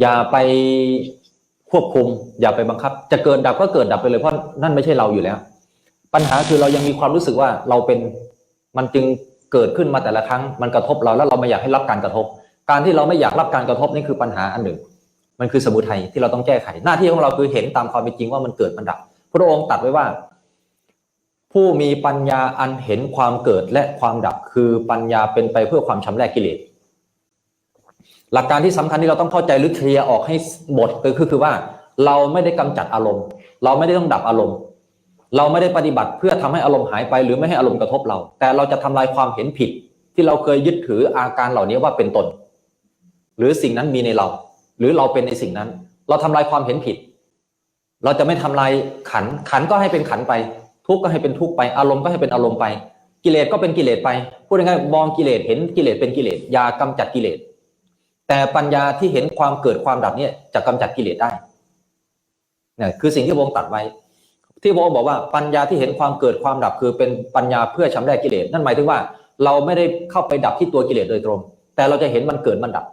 อย่าไปควบคุม อย่าไปบังคับ จะเกิดดับก็เกิดดับไปเลยเพราะนั่นไม่ใช่เราอยู่แล้ว ปัญหาคือเรายังมีความรู้สึกว่าเราเป็นมันจึงเกิดขึ้นมาแต่ละครั้งมันกระทบเราแล้วเราไม่อยากให้รับการกระทบ การที่เราไม่อยากรับการกระทบนี่คือปัญหาอันหนึ่ง มันคือสมุทัยที่เราต้องแก้ไข หน้าที่ของเราคือเห็นตามความเป็นจริงว่ามันเกิดมันดับ พระองค์ตัดไว้ว่า ผู้มีปัญญาอันเห็นความเกิดและความดับคือปัญญาเป็นไปเพื่อความชำระกิเลส หลักการที่สำคัญที่เราต้องเข้าใจหรือเคลียร์ออกให้หมดก็คือคือว่า เราไม่ได้กำจัดอารมณ์ เราไม่ได้ต้องดับอารมณ์ เราไม่ได้ปฏิบัติเพื่อทำให้อารมณ์หายไป หรือไม่ให้อารมณ์กระทบเรา แต่เราจะทำลายความเห็นผิด ที่เราเคยยึดถืออาการเหล่านี้ว่าเป็นตน หรือสิ่งนั้นมีในเรา หรือเราเป็นในสิ่งนั้น เราทำลายความเห็นผิด เราจะไม่ทำลายขันขันก็ให้เป็นขันไป ทุกข์ก็ให้เป็นทุกข์ไปอารมณ์ก็ให้เป็นอารมณ์ไป กิเลสก็เป็นกิเลสไปพูดง่ายๆมองกิเลสเห็นกิเลสเป็นกิเลสอย่ากำจัดกิเลส แต่ปัญญาที่เห็นความเกิดความดับเนี่ยจะกำจัดกิเลสได้เนี่ยคือสิ่งที่พระองค์ตัดไว้ ที่พระองค์บอกว่าปัญญาที่เห็นความเกิดความดับคือเป็นปัญญาเพื่อชำระกิเลสนั่นหมายถึงว่า เราไม่ได้เข้าไปดับที่ตัวกิเลสโดยตรง แต่เราจะเห็นมันเกิดมันดับ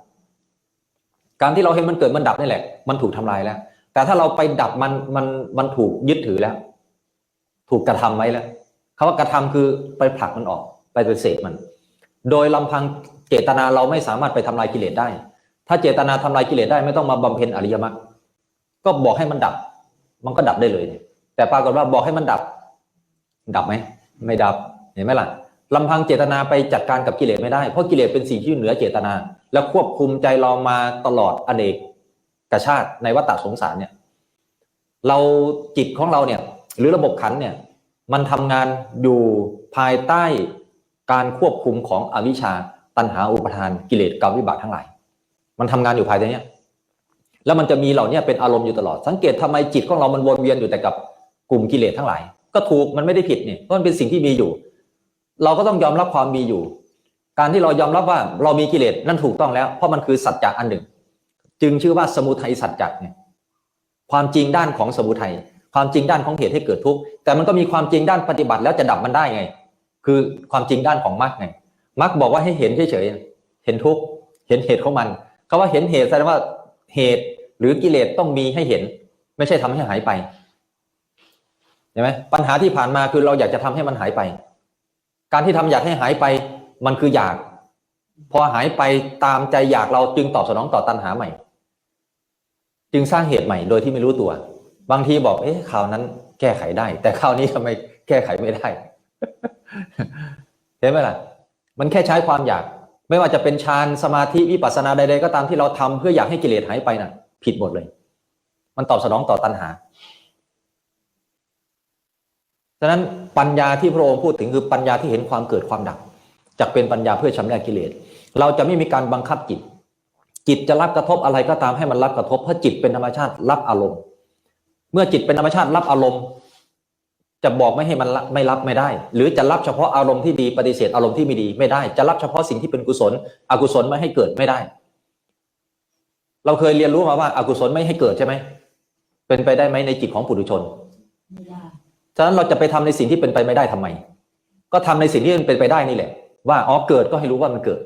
การที่เราเห็นมันเกิดมันดับนี่แหละ มันถูกทำลายแล้ว แต่ถ้าเราไปดับมันมันมันถูกยึดถือแล้ว ถูกกระทำไว้แล้วคำว่ากระทำคือไปผลักมันออก ไปเป็นเศษมัน โดยลำพังเจตนาเราไม่สามารถไปทำลายกิเลสได้ ถ้าเจตนาทำลายกิเลสได้ไม่ต้องมาบำเพ็ญอริยมรรคก็บอกให้มันดับ มันก็ดับได้เลยเนี่ยแต่ปรากฏว่าบอกให้มันดับ ดับไหมไม่ดับเห็นไหมล่ะลำพังเจตนาไปจัดการกับกิเลสไม่ได้เพราะกิเลสเป็นสิ่งที่เหนือเจตนา และควบคุมใจเรามาตลอดอเนกกชาติในวัฏฏสงสารเนี่ย เราจิตของเราเนี่ย หรือระบบขันเนี่ย มันทำงานอยู่ภายใต้การควบคุมของอวิชชาตัณหาอุปทานกิเลสกรรมวิบากทั้งหลาย มันทำงานอยู่ภายในเนี้ยแล้วมันจะมีเหล่าเนี้ยเป็นอารมณ์อยู่ตลอด สังเกตทำไมจิตของเรามันวนเวียนอยู่แต่กับกลุ่มกิเลสทั้งหลาย ก็ถูกมันไม่ได้ผิดเนี่ยเพราะมันเป็นสิ่งที่มีอยู่ เราก็ต้องยอมรับความมีอยู่ การที่เรายอมรับว่าเรามีกิเลสนั่นถูกต้องแล้ว เพราะมันคือสัจจะอันหนึ่ง จึงชื่อว่าสมุทัยสัจจะเนี่ยความจริงด้านของสมุทัยความจริงด้านของเหตุให้เกิดทุกข์แต่มันก็มีความจริงด้านปฏิบัติแล้วจะดับมันได้ไง คือความจริงด้านของมรรคไงมรรคบอกว่าให้เห็นเฉยๆเห็นทุกข์เห็นเหตุของมัน คาว่าเห็นเหตุแสดงว่าเหตุหรือกิเลสต้องมีให้เห็น ไม่ใช่ทำให้หายไปเห็นไหมปัญหาที่ผ่านมาคือเราอยากจะทำให้มันหายไป การที่ทำอยากให้หายไป มันคืออยาก พอหายไปตามใจอยากเราจึงตอบสนองต่อตัณหาใหม่ จึงสร้างเหตุใหม่โดยที่ไม่รู้ตัว บางทีบอก เอ๊ะคราวนั้น แก้ไขได้ แต่คราวนี้ทำไมแก้ไขไม่ได้เห็นไหมล่ะ มันแค่ใช้ความอยาก ไม่ว่าจะเป็นฌานสมาธิวิปัสสนาใดๆก็ตามที่เราทำเพื่ออยากให้กิเลสหายไปน่ะ ผิดหมดเลย มันตอบสนองต่อตัณหาฉะนั้นปัญญาที่พระองค์พูดถึงคือปัญญาที่เห็นความเกิดความดับจะเป็นปัญญาเพื่อชำระกิเลส เราจะไม่มีการบังคับจิต จิตจะรับกระทบอะไรก็ตามให้มันรับกระทบเพราะจิตเป็นธรรมชาติรับอารมณ์ เมื่อจิตเป็นธรรมชาติรับอารมณ์ จะบอกไม่ให้มันไม่รับไม่ได้ หรือจะรับเฉพาะอารมณ์ที่ดีปฏิเสธอารมณ์ที่ไม่ดีไม่ได้ จะรับเฉพาะสิ่งที่เป็นกุศล อกุศลไม่ให้เกิดไม่ได้ เราเคยเรียนรู้มาว่าอากุศลไม่ให้เกิดใช่ไหมเป็นไปได้ไหมในจิตของปุถุชนไม่ได้ฉะนั้นเราจะไปทำในสิ่งที่เป็นไปไม่ได้ทำไม ก็ทำในสิ่งที่มันเป็นไปได้นี่แหละ ว่าอ๋อเกิดก็ให้รู้ว่ามันเกิด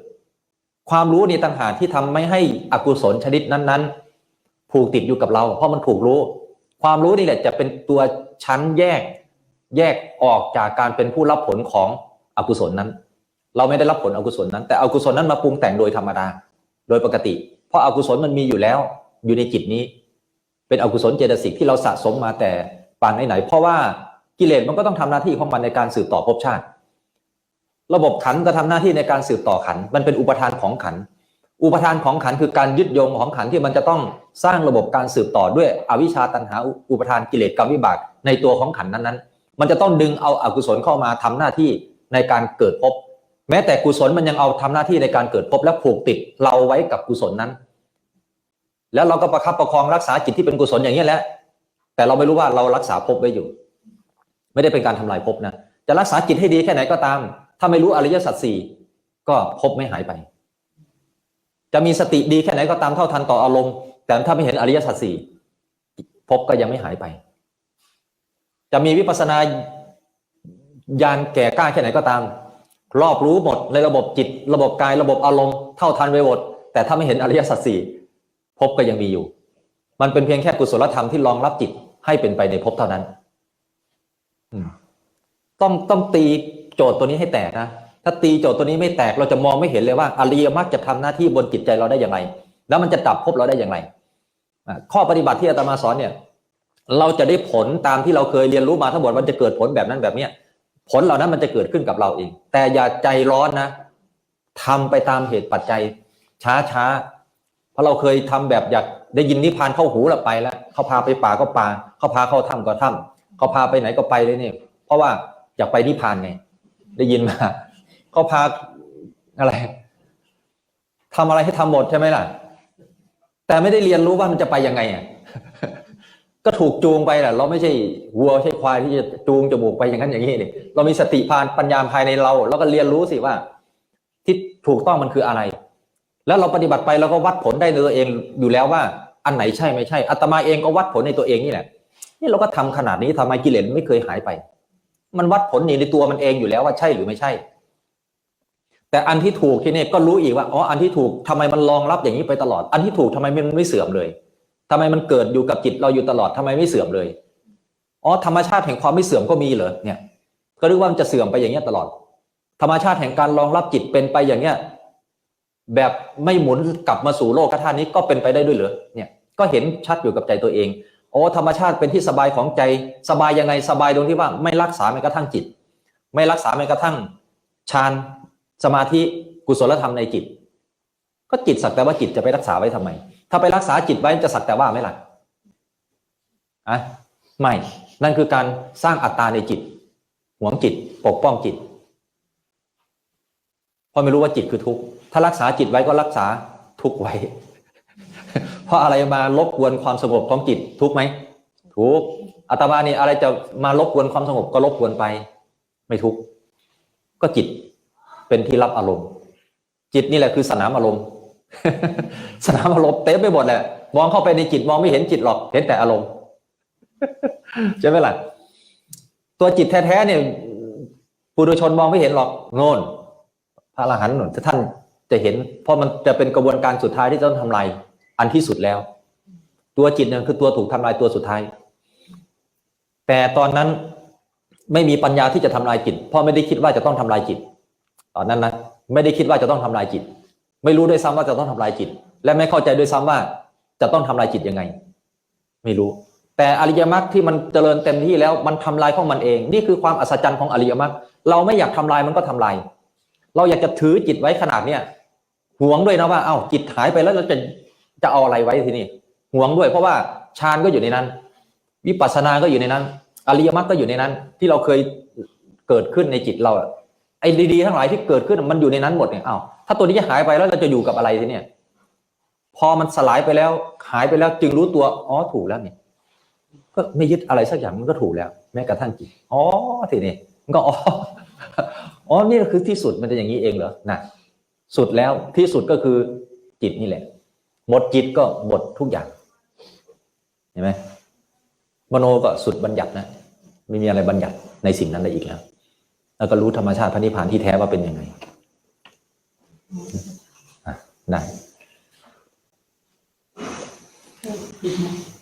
ความรู้นี่ต่างหากที่ทำไม่ให้อกุศลชนิดนั้น ๆ ผูกติดอยู่กับเรา เพราะมันถูกรู้ ความรู้นี่แหละจะเป็นตัวชั้นแยก แยกออกจากการเป็นผู้รับผลของอกุศลนั้น เราไม่ได้รับผลอกุศลนั้น แต่อกุศลนั้นมาปรุงแต่งโดยธรรมดา โดยปกติ เพราะอากุศลมันมีอยู่แล้ว อยู่ในจิตนี้ เป็นอกุศลเจตสิกที่เราสะสมมาแต่ปางไหนๆเพราะว่ากิเลสมันก็ต้องทำหน้าที่ของมันในการสืบต่อภพชาติ ระบบขันก็ทำหน้าที่ในการสืบต่อขัน มันเป็นอุปทานของขัน อุปทานของขันคือการยึดโยงของขันที่มันจะต้องสร้างระบบการสืบต่อด้วยอวิชชาตันหาอุปทานกิเลสกรรมวิบากในตัวของขันนั้นๆ มันจะต้องดึงเอาอากุศลเข้ามาทำหน้าที่ในการเกิดภพแม้แต่กุศลมันยังเอาทำหน้าที่ในการเกิดภพและผูกติดเราไว้กับกุศลนั้น แล้วเราก็ประคับประคองรักษาจิตที่เป็นกุศลอย่างนี้แหละ แต่เราไม่รู้ว่าเรารักษาภพไว้อยู่ ไม่ได้เป็นการทำลายภพนะจะรักษาจิตให้ดีแค่ไหนก็ตาม ถ้าไม่รู้อริยสัจสี่ก็ภพไม่หายไป จะมีสติดีแค่ไหนก็ตามเท่าทันต่ออารมณ์แต่ถ้าไม่เห็นอริยสัจสี่ภพก็ยังไม่หายไป จะมีวิปัสสนาญาณแก่กล้าแค่ไหนก็ตาม รอบรู้หมดในระบบจิต ระบบกายระบบอารมณ์เท่าทันไปหมดแต่ถ้าไม่เห็นอริยสัจสี่ภพก็ยังมีอยู่ มันเป็นเพียงแค่กุศลธรรมที่รองรับจิตให้เป็นไปในภพเท่านั้นต้องต้องตีโจทย์ตัวนี้ให้แตกนะถ้าตีโจทย์ตัวนี้ไม่แตกเราจะมองไม่เห็นเลยว่าอริยมรรคจะทำหน้าที่บนจิตใจเราได้อย่างไร แล้วมันจะดับภพเราได้อย่างไรข้อปฏิบัติที่อาตมาสอนเนี่ย เราจะได้ผลตามที่เราเคยเรียนรู้มาทั้งหมดมันจะเกิดผลแบบนั้นแบบเนี้ยผลเหล่านั้นมันจะเกิดขึ้นกับเราเอง แต่อย่าใจร้อนนะทำไปตามเหตุปัจจัยช้าช้าเพราะเราเคยทำแบบอยากได้ยินนิพพานเข้าหูเราไปแล้วเขาพาไปป่าก็ป่าเขาพาเข้าถ้ำก็ถ้ำเขาพาไปไหนก็ไปเลยเนี่ยเพราะว่าอยากไปนิพพานไงได้ยินมาเขาพาอะไรทำอะไรให้ทำหมดใช่ไหมล่ะ แต่ไม่ได้เรียนรู้ว่ามันจะไปยังไงอะ ก็ถูกจูงไปแหละเราไม่ใช่วัวใช่ควายที่จะจูงจมูกไปอย่างนั้นอย่างนี้นี่เรามีสติพานปัญญาภายในเราเราก็เรียนรู้สิว่า ที่ถูกต้องมันคืออะไร แล้วเราปฏิบัติไปเราก็วัดผลได้ในตัวเองอยู่แล้วว่า อันไหนใช่ไม่ใช่อาตมาเองก็วัดผลในตัวเองนี่แหละนี่เราก็ทำขนาดนี้ทำไมกิเลสไม่เคยหายไป มันวัดผลอยู่ในตัวมันเองอยู่แล้วว่าใช่หรือไม่ใช่ แต่อันที่ถูกที่นี่ก็รู้อีกว่าอ๋ออันที่ถูกทำไมมันรองรับอย่างนี้ไปตลอด อันที่ถูกทำไมมันไม่เสื่อมเลย ทำไมมันเกิดอยู่กับจิตเราอยู่ตลอดทำไมไม่เสื่อมเลยอ๋อธรรมชาติแห่งความไม่เสื่อมก็มีเหรอเนี่ย ก็รู้ว่ามันจะเสื่อมไปอย่างเงี้ยตลอด ธรรมชาติแห่งการรองรับจิตเป็นไปอย่างเงี้ยแบบไม่หมุนกลับมาสู่โลกธาตุนี้ก็เป็นไปได้ด้วยเหรอเนี่ยก็เห็นชัดอยู่กับใจตัวเองโอ้ธรรมชาติเป็นที่สบายของใจสบายยังไงสบายตรงที่ว่าไม่รักษาแม้กระทั่งจิต ไม่รักษาแม้กระทั่งฌานสมาธิกุศลธรรมในจิต ก็จิตสักแต่ว่าจิตจะไปรักษาไว้ทำไม ถ้าไปรักษาจิตไว้จะสักแต่ว่าไหมล่ะอะไม่ นั่นคือการสร้างอัตตาในจิต หวงจิต ปกป้องจิต เพราะไม่รู้ว่าจิตคือทุกข์ ถ้ารักษาจิตไว้ก็รักษาทุกข์ไว้ เพราะอะไรมารบกวนความสงบของจิต ทุกข์ไหม ทุกข์อาตมานี่อะไรจะมารบกวนความสงบก็รบกวนไป ไม่ทุกข์ ก็จิตเป็นที่รับอารมณ์ จิตนี่แหละคือสนามอารมณ์ สนามอารมณ์เต็มไปหมดแหละมองเข้าไปในจิตมองไม่เห็นจิตหรอกเห็นแต่อารมณ์ใช่ไหมล่ะตัวจิตแท้ๆเนี่ยปุถุชนมองไม่เห็นหรอกโน่นพระอรหันต์หนุนท่านจะเห็น เพราะมันจะเป็นกระบวนการสุดท้ายที่ต้องทำลายอันที่สุดแล้ว ตัวจิตเนี่ยคือตัวถูกทำลายตัวสุดท้าย แต่ตอนนั้นไม่มีปัญญาที่จะทำลายจิตเพราะไม่ได้คิดว่าจะต้องทำลายจิต ตอนนั้นนะไม่ได้คิดว่าจะต้องทำลายจิต ไม่รู้ด้วยซ้ำว่าจะต้องทำลายจิต และไม่เข้าใจด้วยซ้ำว่าจะต้องทำลายจิตยังไง ไม่รู้ แต่อริยมรรคที่มันเจริญเต็มที่แล้วมันทำลายของมันเอง นี่คือความอัศจรรย์ของอริยมรรคเราไม่อยากทำลายมันก็ทำลาย เราอยากจะถือจิตไว้ขนาดเนี้ยหวงด้วยนะว่า เอ้าจิตหายไปแล้วเราจะจะเอาอะไรไว้ทีนี้หวงด้วยเพราะว่าฌานก็อยู่ในนั้น วิปัสสนาก็อยู่ในนั้น อริยมรรคก็อยู่ในนั้น ที่เราเคยเกิดขึ้นในจิตเราไอ้ดีๆทั้งหลายที่เกิดขึ้นมันอยู่ในนั้นหมดเนี่ยอ้าว ถ้าตัวนี้จะหายไปแล้วเราจะอยู่กับอะไรทีเนี่ย พอมันสลายไปแล้วหายไปแล้วจึงรู้ตัวอ๋อถูกแล้วเนี่ยก็ไม่ยึดอะไรสักอย่างมันก็ถูกแล้ว แม้กระทั่งจิตอ๋อทีนี้มันก็อ๋ออ๋อนี่คือที่สุดมันจะอย่างนี้เองเหรอนะสุดแล้วที่สุดก็คือจิตนี่แหละ หมดจิตก็หมดทุกอย่างเห็นไหมมโนก็สุดบัญญัตินะไม่มีอะไรบัญญัติในสิ่งนั้นได้อีกแล้วแล้วก็รู้ธรรมชาติพระนิพพานที่แท้ว่าเป็นยังไง ได้ผิดไหม